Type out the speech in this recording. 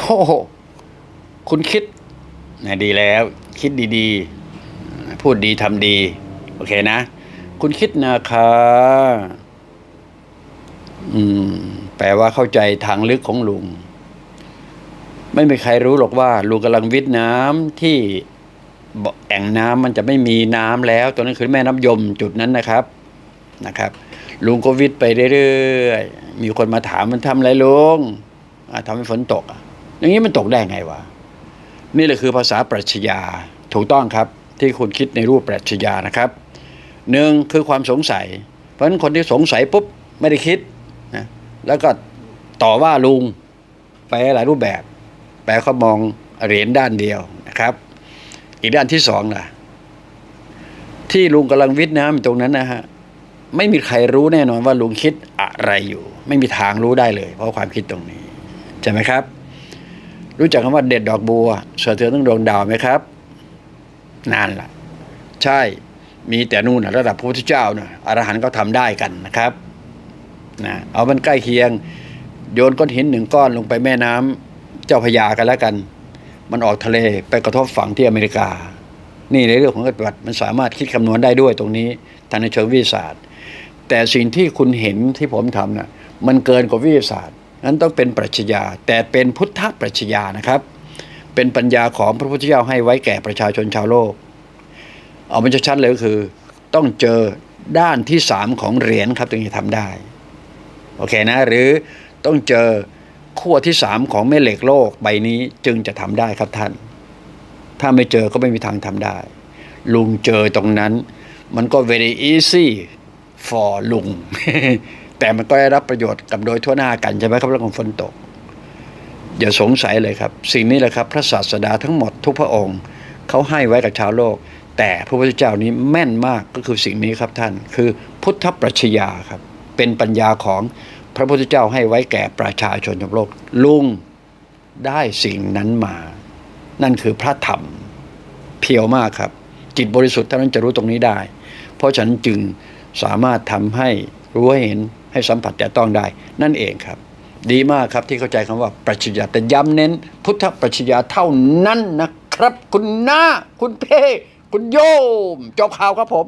โอ้โหคุณคิดนะดีแล้ว คิดดีๆ พูดดีทำดี โอเคนะ คุณคิดนะคะอืม แปลว่าเข้าใจทางลึกของลุง ไม่มีใครรู้หรอกว่า ลุงกำลังวิทย์น้ำที่แอ่งน้ำมันจะไม่มีน้ำแล้วตรงนั้นคือแม่น้ำยมจุดนั้นนะครับ นะครับ ลุงก็วิทย์ไปเรื่อยๆมีคนมาถามมันทำอะไรลุงทำให้ฝนตกอะ อย่างนี้มันตกได้ไงวะนี่แหละคือภาษาปรัชญาถูกต้องครับที่คุณคิดในรูปปรัชญานะครับหนึ่งคือความสงสัย เพราะฉะนั้นคนที่สงสัยปุ๊บไม่ได้คิดนะแล้วก็ต่อว่าลุงไปหลายรูปแบบ แปลเขามองเหรียญด้านเดียวนะครับ อีกด้านที่สองล่ะที่ลุงกำลังวิทย์น้ำตรงนั้นนะฮะไม่มีใครรู้แน่นอนว่าลุงคิดอะไรอยู่ ไม่มีทางรู้ได้เลย เพราะความคิดตรงนี้ใช่ไหมครับ รู้จักคำว่าเด็ดดอกบัวสะเทือนตั้งดวงดาวไหมครับนานละใช่มีแต่นู่นนะระดับพระพุทธเจ้านะอรหันต์ก็ทำได้กันนะครับนะเอามันใกล้เคียง โยนก้อนหินหนึ่งก้อนลงไปแม่น้ำเจ้าพยากันแล้วกัน มันออกทะเลไปกระทบฝั่งที่อเมริกา นี่ในเรื่องของปฏิบัติมันสามารถคิดคำนวณได้ด้วยตรงนี้ทางในเชิงวิทยาศาสตร์ แต่สิ่งที่คุณเห็นที่ผมทำนะ่ะมันเกินกว่าวิทยาศาสตร์ นั้นต้องเป็นปรัชญาแต่เป็นพุทธปรัชญานะครับ เป็นปัญญาของพระพุทธเจ้าให้ไว้แก่ประชาชนชาวโลก เอามันจะชัดเลยก็คือ ต้องเจอด้านที่สามของเหรียญครับถึงจะทำได้โอเคนะหรือต้องเจอขั้วที่สามของแม่เหล็กโลกใบนี้จึงจะทำได้ครับท่าน ถ้าไม่เจอก็ไม่มีทางทำได้ ลุงเจอตรงนั้น มันก็ very easy for ลุง แต่มันก็ได้รับประโยชน์กับโดยทั่วหน้ากันใช่ไหมครับเรื่องของฝนตก อย่าสงสัยเลยครับ สิ่งนี้แหละครับ พระศาสดาทั้งหมดทุกพระองค์เขาให้ไว้กับชาวโลก แต่พระพุทธเจ้านี้แม่นมากก็คือสิ่งนี้ครับท่าน คือพุทธปรัชญาครับ เป็นปัญญาของพระพุทธเจ้าให้ไว้แก่ประชาชนทั่วโลกลุงได้สิ่งนั้นมา นั่นคือพระธรรมเพียวมากครับ จิตบริสุทธิ์เท่านั้นจะรู้ตรงนี้ได้ เพราะฉะนั้นจึง สามารถทำให้รู้ให้เห็นให้สัมผัสแต่ต้องได้ นั่นเองครับ ดีมากครับที่เข้าใจคำว่าปรัชญาแต่ย้ำเน้น พุทธปรัชญาเท่านั้นนะครับ คุณน้าคุณเพ่คุณโยมจบข่าวครับผม